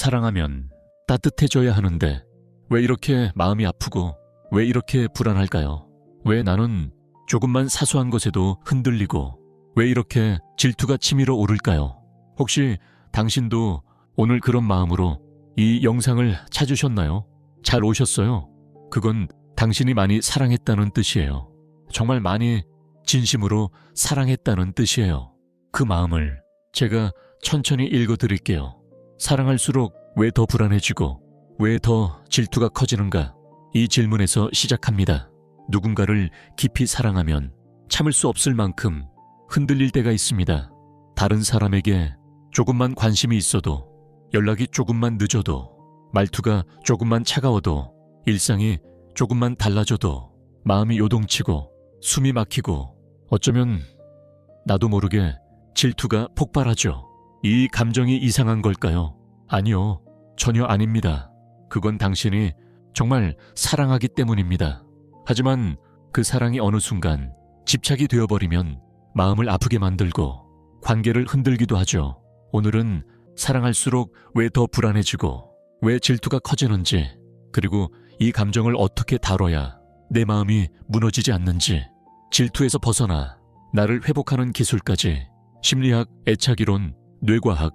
사랑하면 따뜻해져야 하는데 왜 이렇게 마음이 아프고 왜 이렇게 불안할까요? 왜 나는 조금만 사소한 것에도 흔들리고 왜 이렇게 질투가 치밀어 오를까요? 혹시 당신도 오늘 그런 마음으로 이 영상을 찾으셨나요? 잘 오셨어요. 그건 당신이 많이 사랑했다는 뜻이에요. 정말 많이 진심으로 사랑했다는 뜻이에요. 그 마음을 제가 천천히 읽어 드릴게요. 사랑할수록 왜 더 불안해지고 왜 더 질투가 커지는가? 이 질문에서 시작합니다. 누군가를 깊이 사랑하면 참을 수 없을 만큼 흔들릴 때가 있습니다. 다른 사람에게 조금만 관심이 있어도 연락이 조금만 늦어도 말투가 조금만 차가워도 일상이 조금만 달라져도 마음이 요동치고 숨이 막히고 어쩌면 나도 모르게 질투가 폭발하죠. 이 감정이 이상한 걸까요? 아니요. 전혀 아닙니다. 그건 당신이 정말 사랑하기 때문입니다. 하지만 그 사랑이 어느 순간 집착이 되어버리면 마음을 아프게 만들고 관계를 흔들기도 하죠. 오늘은 사랑할수록 왜 더 불안해지고 왜 질투가 커지는지 그리고 이 감정을 어떻게 다뤄야 내 마음이 무너지지 않는지 질투에서 벗어나 나를 회복하는 기술까지 심리학, 애착이론, 뇌과학,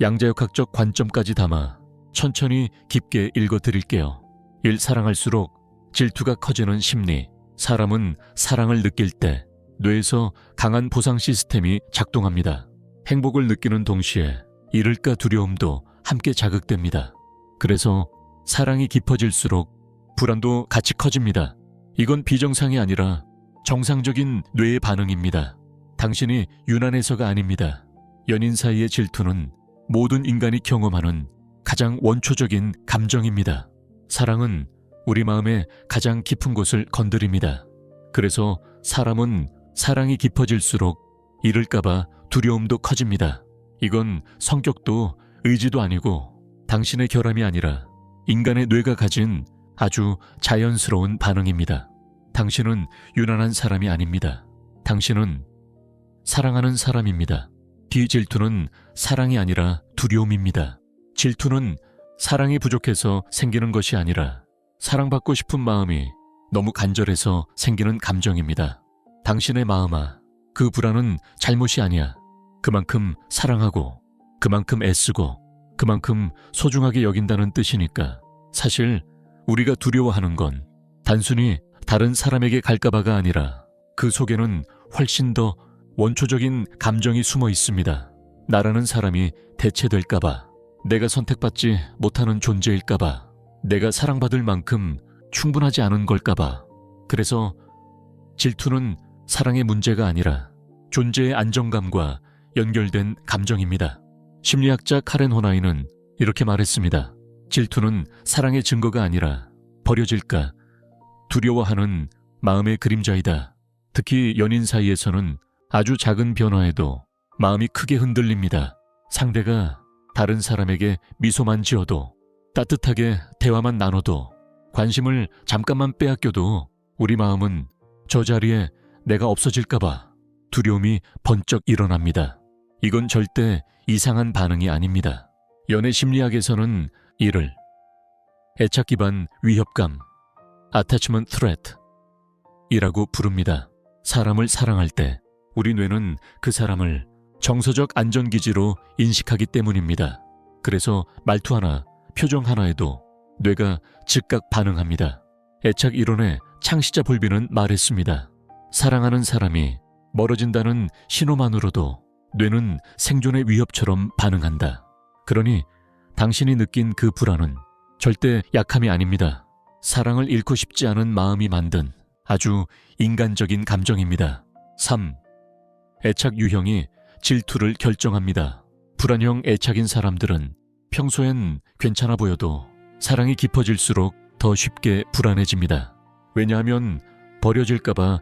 양자역학적 관점까지 담아 천천히 깊게 읽어 드릴게요. 일 사랑할수록 질투가 커지는 심리. 사람은 사랑을 느낄 때 뇌에서 강한 보상 시스템이 작동합니다. 행복을 느끼는 동시에 잃을까 두려움도 함께 자극됩니다. 그래서 사랑이 깊어질수록 불안도 같이 커집니다. 이건 비정상이 아니라 정상적인 뇌의 반응입니다. 당신이 유난해서가 아닙니다. 연인 사이의 질투는 모든 인간이 경험하는 가장 원초적인 감정입니다. 사랑은 우리 마음의 가장 깊은 곳을 건드립니다. 그래서 사람은 사랑이 깊어질수록 잃을까봐 두려움도 커집니다. 이건 성격도 의지도 아니고 당신의 결함이 아니라 인간의 뇌가 가진 아주 자연스러운 반응입니다. 당신은 유난한 사람이 아닙니다. 당신은 사랑하는 사람입니다. 비질투는 사랑이 아니라 두려움입니다. 질투는 사랑이 부족해서 생기는 것이 아니라 사랑받고 싶은 마음이 너무 간절해서 생기는 감정입니다. 당신의 마음아, 그 불안은 잘못이 아니야. 그만큼 사랑하고, 그만큼 애쓰고, 그만큼 소중하게 여긴다는 뜻이니까. 사실 우리가 두려워하는 건 단순히 다른 사람에게 갈까봐가 아니라 그 속에는 훨씬 더 원초적인 감정이 숨어 있습니다. 나라는 사람이 대체될까봐, 내가 선택받지 못하는 존재일까봐, 내가 사랑받을 만큼 충분하지 않은 걸까봐. 그래서 질투는 사랑의 문제가 아니라 존재의 안정감과 연결된 감정입니다. 심리학자 카렌 호나이는 이렇게 말했습니다. 질투는 사랑의 증거가 아니라 버려질까 두려워하는 마음의 그림자이다. 특히 연인 사이에서는 아주 작은 변화에도 마음이 크게 흔들립니다. 상대가 다른 사람에게 미소만 지어도 따뜻하게 대화만 나눠도 관심을 잠깐만 빼앗겨도 우리 마음은 저 자리에 내가 없어질까봐 두려움이 번쩍 일어납니다. 이건 절대 이상한 반응이 아닙니다. 연애 심리학에서는 이를 애착 기반 위협감, attachment threat 이라고 부릅니다. 사람을 사랑할 때 우리 뇌는 그 사람을 정서적 안전기지로 인식하기 때문입니다. 그래서 말투 하나, 표정 하나에도 뇌가 즉각 반응합니다. 애착 이론의 창시자 볼비는 말했습니다. 사랑하는 사람이 멀어진다는 신호만으로도 뇌는 생존의 위협처럼 반응한다. 그러니 당신이 느낀 그 불안은 절대 약함이 아닙니다. 사랑을 잃고 싶지 않은 마음이 만든 아주 인간적인 감정입니다. 3. 애착 유형이 질투를 결정합니다. 불안형 애착인 사람들은 평소엔 괜찮아 보여도 사랑이 깊어질수록 더 쉽게 불안해집니다. 왜냐하면 버려질까봐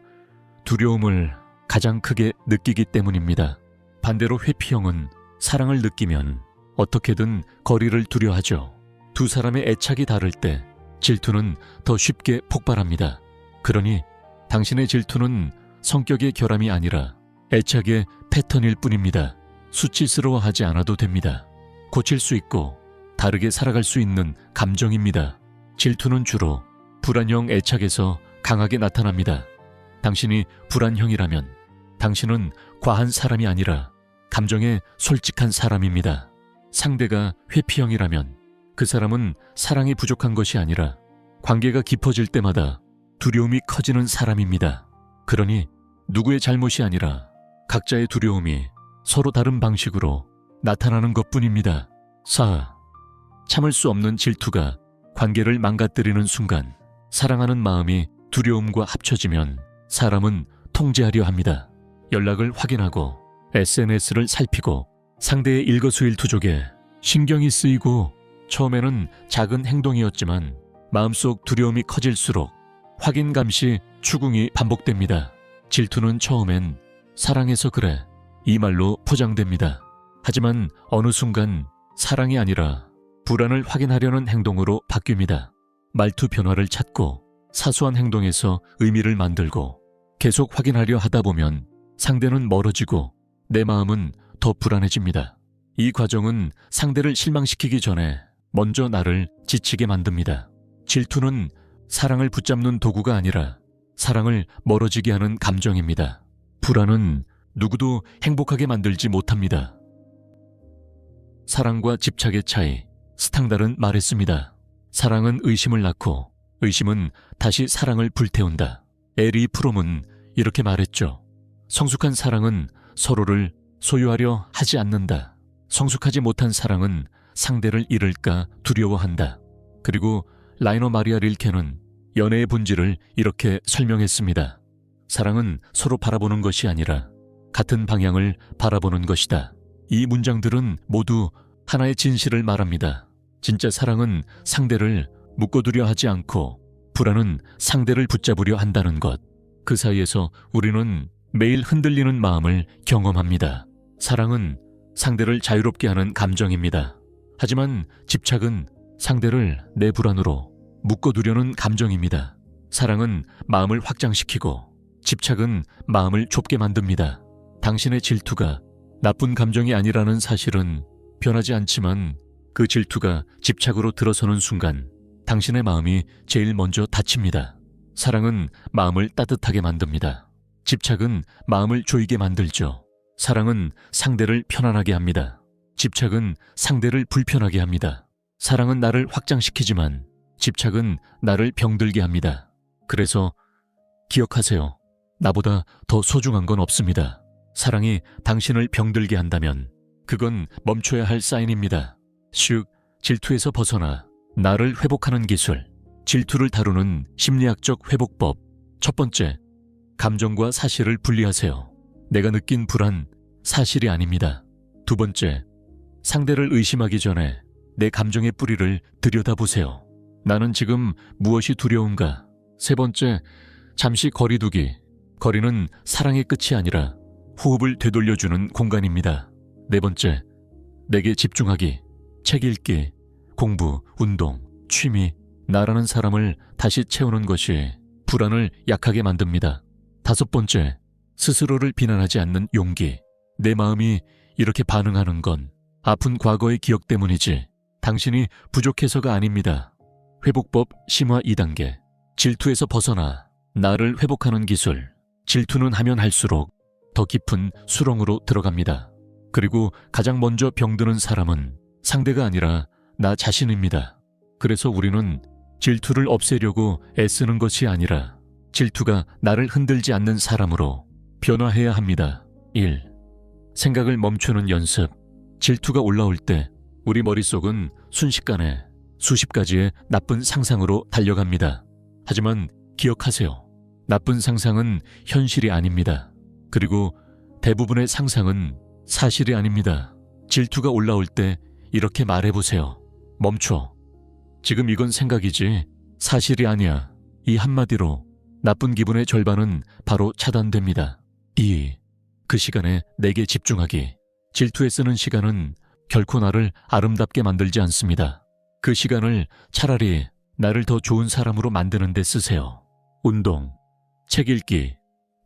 두려움을 가장 크게 느끼기 때문입니다. 반대로 회피형은 사랑을 느끼면 어떻게든 거리를 두려 하죠. 두 사람의 애착이 다를 때 질투는 더 쉽게 폭발합니다. 그러니 당신의 질투는 성격의 결함이 아니라 애착의 패턴일 뿐입니다. 수치스러워하지 않아도 됩니다. 고칠 수 있고 다르게 살아갈 수 있는 감정입니다. 질투는 주로 불안형 애착에서 강하게 나타납니다. 당신이 불안형이라면 당신은 과한 사람이 아니라 감정에 솔직한 사람입니다. 상대가 회피형이라면 그 사람은 사랑이 부족한 것이 아니라 관계가 깊어질 때마다 두려움이 커지는 사람입니다. 그러니 누구의 잘못이 아니라 각자의 두려움이 서로 다른 방식으로 나타나는 것 뿐입니다. 4. 참을 수 없는 질투가 관계를 망가뜨리는 순간 사랑하는 마음이 두려움과 합쳐지면 사람은 통제하려 합니다. 연락을 확인하고 SNS를 살피고 상대의 일거수일투족에 신경이 쓰이고 처음에는 작은 행동이었지만 마음속 두려움이 커질수록 확인 감시 추궁이 반복됩니다. 질투는 처음엔 사랑해서 그래 이 말로 포장됩니다. 하지만 어느 순간 사랑이 아니라 불안을 확인하려는 행동으로 바뀝니다. 말투 변화를 찾고 사소한 행동에서 의미를 만들고 계속 확인하려 하다 보면 상대는 멀어지고 내 마음은 더 불안해집니다. 이 과정은 상대를 실망시키기 전에 먼저 나를 지치게 만듭니다. 질투는 사랑을 붙잡는 도구가 아니라 사랑을 멀어지게 하는 감정입니다. 불안은 누구도 행복하게 만들지 못합니다. 사랑과 집착의 차이, 스탕달은 말했습니다. 사랑은 의심을 낳고 의심은 다시 사랑을 불태운다. 에리 프롬은 이렇게 말했죠. 성숙한 사랑은 서로를 소유하려 하지 않는다. 성숙하지 못한 사랑은 상대를 잃을까 두려워한다. 그리고 라이너 마리아 릴케는 연애의 본질을 이렇게 설명했습니다. 사랑은 서로 바라보는 것이 아니라 같은 방향을 바라보는 것이다. 이 문장들은 모두 하나의 진실을 말합니다. 진짜 사랑은 상대를 묶어두려 하지 않고 불안은 상대를 붙잡으려 한다는 것. 그 사이에서 우리는 매일 흔들리는 마음을 경험합니다. 사랑은 상대를 자유롭게 하는 감정입니다. 하지만 집착은 상대를 내 불안으로 묶어두려는 감정입니다. 사랑은 마음을 확장시키고 집착은 마음을 좁게 만듭니다. 당신의 질투가 나쁜 감정이 아니라는 사실은 변하지 않지만 그 질투가 집착으로 들어서는 순간 당신의 마음이 제일 먼저 다칩니다. 사랑은 마음을 따뜻하게 만듭니다. 집착은 마음을 조이게 만들죠. 사랑은 상대를 편안하게 합니다. 집착은 상대를 불편하게 합니다. 사랑은 나를 확장시키지만 집착은 나를 병들게 합니다. 그래서 기억하세요. 나보다 더 소중한 건 없습니다. 사랑이 당신을 병들게 한다면 그건 멈춰야 할 사인입니다. 슉, 질투에서 벗어나 나를 회복하는 기술. 질투를 다루는 심리학적 회복법. 첫 번째, 감정과 사실을 분리하세요. 내가 느낀 불안, 사실이 아닙니다. 두 번째, 상대를 의심하기 전에 내 감정의 뿌리를 들여다보세요. 나는 지금 무엇이 두려운가? 세 번째, 잠시 거리두기. 거리는 사랑의 끝이 아니라 호흡을 되돌려주는 공간입니다. 네 번째, 내게 집중하기. 책 읽기, 공부, 운동, 취미, 나라는 사람을 다시 채우는 것이 불안을 약하게 만듭니다. 다섯 번째, 스스로를 비난하지 않는 용기. 내 마음이 이렇게 반응하는 건 아픈 과거의 기억 때문이지 당신이 부족해서가 아닙니다. 회복법 심화 2단계. 질투에서 벗어나 나를 회복하는 기술. 질투는 하면 할수록 더 깊은 수렁으로 들어갑니다. 그리고 가장 먼저 병드는 사람은 상대가 아니라 나 자신입니다. 그래서 우리는 질투를 없애려고 애쓰는 것이 아니라 질투가 나를 흔들지 않는 사람으로 변화해야 합니다. 1. 생각을 멈추는 연습. 질투가 올라올 때 우리 머릿속은 순식간에 수십 가지의 나쁜 상상으로 달려갑니다. 하지만 기억하세요. 나쁜 상상은 현실이 아닙니다. 그리고 대부분의 상상은 사실이 아닙니다. 질투가 올라올 때 이렇게 말해보세요. 멈춰. 지금 이건 생각이지 사실이 아니야. 이 한마디로 나쁜 기분의 절반은 바로 차단됩니다. 2. 그 시간에 내게 집중하기. 질투에 쓰는 시간은 결코 나를 아름답게 만들지 않습니다. 그 시간을 차라리 나를 더 좋은 사람으로 만드는 데 쓰세요. 운동, 책 읽기,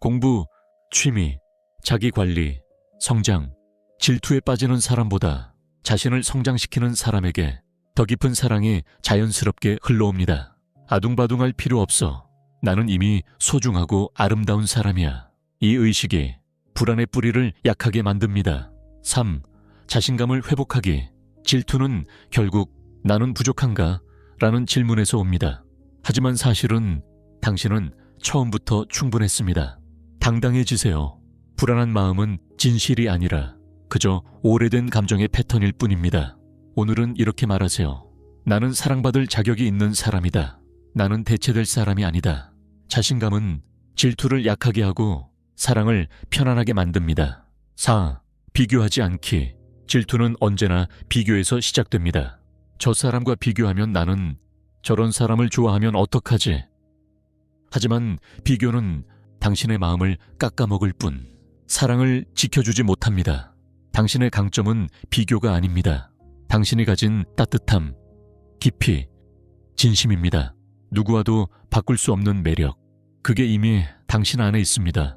공부, 취미, 자기 관리, 성장, 질투에 빠지는 사람보다 자신을 성장시키는 사람에게 더 깊은 사랑이 자연스럽게 흘러옵니다. 아둥바둥할 필요 없어. 나는 이미 소중하고 아름다운 사람이야. 이 의식이 불안의 뿌리를 약하게 만듭니다. 3. 자신감을 회복하기. 질투는 결국 나는 부족한가? 라는 질문에서 옵니다. 하지만 사실은 당신은 처음부터 충분했습니다. 당당해지세요. 불안한 마음은 진실이 아니라 그저 오래된 감정의 패턴일 뿐입니다. 오늘은 이렇게 말하세요. 나는 사랑받을 자격이 있는 사람이다. 나는 대체될 사람이 아니다. 자신감은 질투를 약하게 하고 사랑을 편안하게 만듭니다. 4. 비교하지 않기. 질투는 언제나 비교에서 시작됩니다. 저 사람과 비교하면 나는 저런 사람을 좋아하면 어떡하지? 하지만 비교는 당신의 마음을 깎아먹을 뿐 사랑을 지켜주지 못합니다. 당신의 강점은 비교가 아닙니다. 당신이 가진 따뜻함, 깊이, 진심입니다. 누구와도 바꿀 수 없는 매력. 그게 이미 당신 안에 있습니다.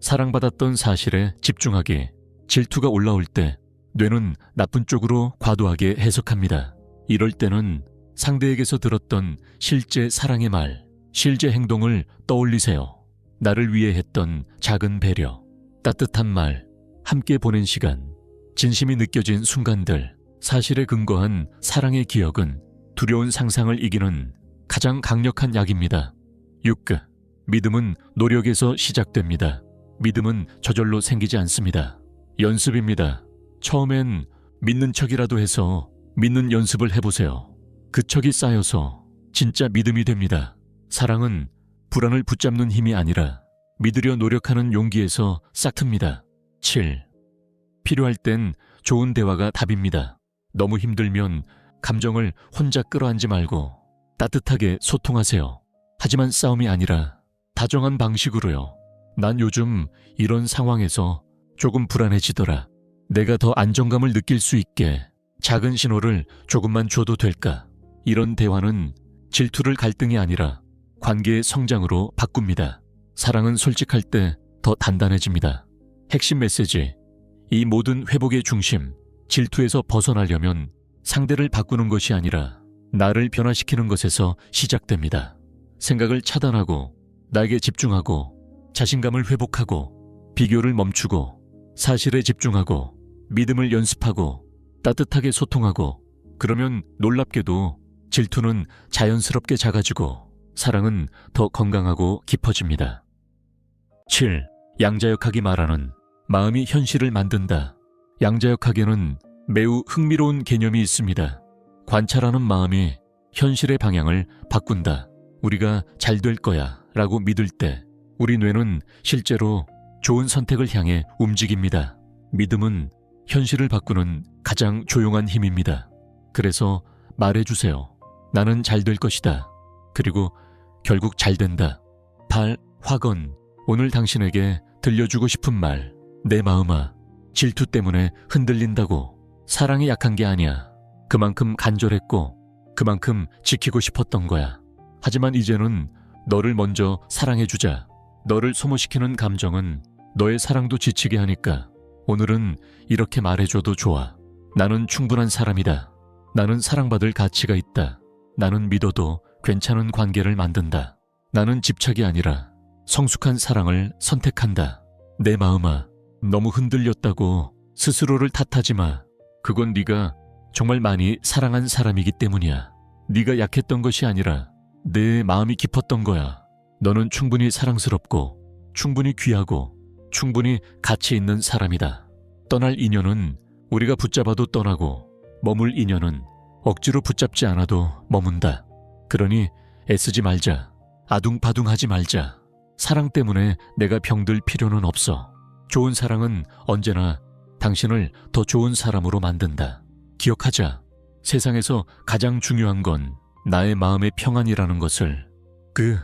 사랑받았던 사실에 집중하기. 질투가 올라올 때 뇌는 나쁜 쪽으로 과도하게 해석합니다. 이럴 때는 상대에게서 들었던 실제 사랑의 말, 실제 행동을 떠올리세요. 나를 위해 했던 작은 배려, 따뜻한 말, 함께 보낸 시간, 진심이 느껴진 순간들, 사실에 근거한 사랑의 기억은 두려운 상상을 이기는 가장 강력한 약입니다. 6. 믿음은 노력에서 시작됩니다. 믿음은 저절로 생기지 않습니다. 연습입니다. 처음엔 믿는 척이라도 해서 믿는 연습을 해보세요. 그 척이 쌓여서 진짜 믿음이 됩니다. 사랑은 불안을 붙잡는 힘이 아니라 믿으려 노력하는 용기에서 싹틉니다. 7. 필요할 땐 좋은 대화가 답입니다. 너무 힘들면 감정을 혼자 끌어안지 말고 따뜻하게 소통하세요. 하지만 싸움이 아니라 다정한 방식으로요. 난 요즘 이런 상황에서 조금 불안해지더라. 내가 더 안정감을 느낄 수 있게 작은 신호를 조금만 줘도 될까? 이런 대화는 질투를 갈등이 아니라 관계의 성장으로 바꿉니다. 사랑은 솔직할 때 더 단단해집니다. 핵심 메시지. 이 모든 회복의 중심, 질투에서 벗어나려면 상대를 바꾸는 것이 아니라 나를 변화시키는 것에서 시작됩니다. 생각을 차단하고 나에게 집중하고 자신감을 회복하고 비교를 멈추고 사실에 집중하고 믿음을 연습하고 따뜻하게 소통하고 그러면 놀랍게도 질투는 자연스럽게 작아지고 사랑은 더 건강하고 깊어집니다. 7. 양자역학이 말하는 마음이 현실을 만든다. 양자역학에는 매우 흥미로운 개념이 있습니다. 관찰하는 마음이 현실의 방향을 바꾼다. 우리가 잘 될 거야 라고 믿을 때 우리 뇌는 실제로 좋은 선택을 향해 움직입니다. 믿음은 현실을 바꾸는 가장 조용한 힘입니다. 그래서 말해주세요. 나는 잘 될 것이다. 그리고 결국 잘 된다. 8. 화건. 오늘 당신에게 들려주고 싶은 말. 내 마음아. 질투 때문에 흔들린다고. 사랑이 약한 게 아니야. 그만큼 간절했고, 그만큼 지키고 싶었던 거야. 하지만 이제는 너를 먼저 사랑해주자. 너를 소모시키는 감정은 너의 사랑도 지치게 하니까 오늘은 이렇게 말해줘도 좋아. 나는 충분한 사람이다. 나는 사랑받을 가치가 있다. 나는 믿어도 괜찮은 관계를 만든다. 나는 집착이 아니라 성숙한 사랑을 선택한다. 내 마음아, 너무 흔들렸다고 스스로를 탓하지 마. 그건 네가 정말 많이 사랑한 사람이기 때문이야. 네가 약했던 것이 아니라 내 마음이 깊었던 거야. 너는 충분히 사랑스럽고 충분히 귀하고 충분히 가치 있는 사람이다. 떠날 인연은 우리가 붙잡아도 떠나고 머물 인연은 억지로 붙잡지 않아도 머문다. 그러니 애쓰지 말자. 아둥바둥하지 말자. 사랑 때문에 내가 병들 필요는 없어. 좋은 사랑은 언제나 당신을 더 좋은 사람으로 만든다. 기억하자. 세상에서 가장 중요한 건 나의 마음의 평안이라는 것을. 그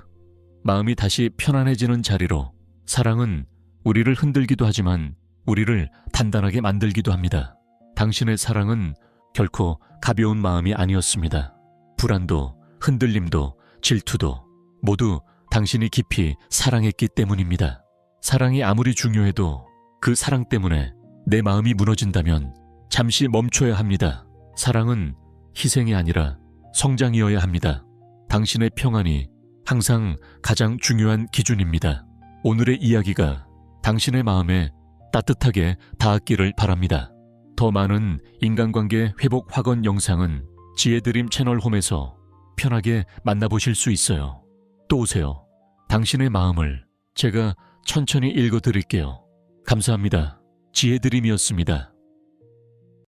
마음이 다시 편안해지는 자리로 사랑은 우리를 흔들기도 하지만 우리를 단단하게 만들기도 합니다. 당신의 사랑은 결코 가벼운 마음이 아니었습니다. 불안도, 흔들림도, 질투도 모두 당신이 깊이 사랑했기 때문입니다. 사랑이 아무리 중요해도 그 사랑 때문에 내 마음이 무너진다면 잠시 멈춰야 합니다. 사랑은 희생이 아니라 성장이어야 합니다. 당신의 평안이 항상 가장 중요한 기준입니다. 오늘의 이야기가 당신의 마음에 따뜻하게 닿았기를 바랍니다. 더 많은 인간관계 회복 확언 영상은 지혜드림 채널 홈에서 편하게 만나보실 수 있어요. 또 오세요. 당신의 마음을 제가 천천히 읽어 드릴게요. 감사합니다. 지혜드림이었습니다.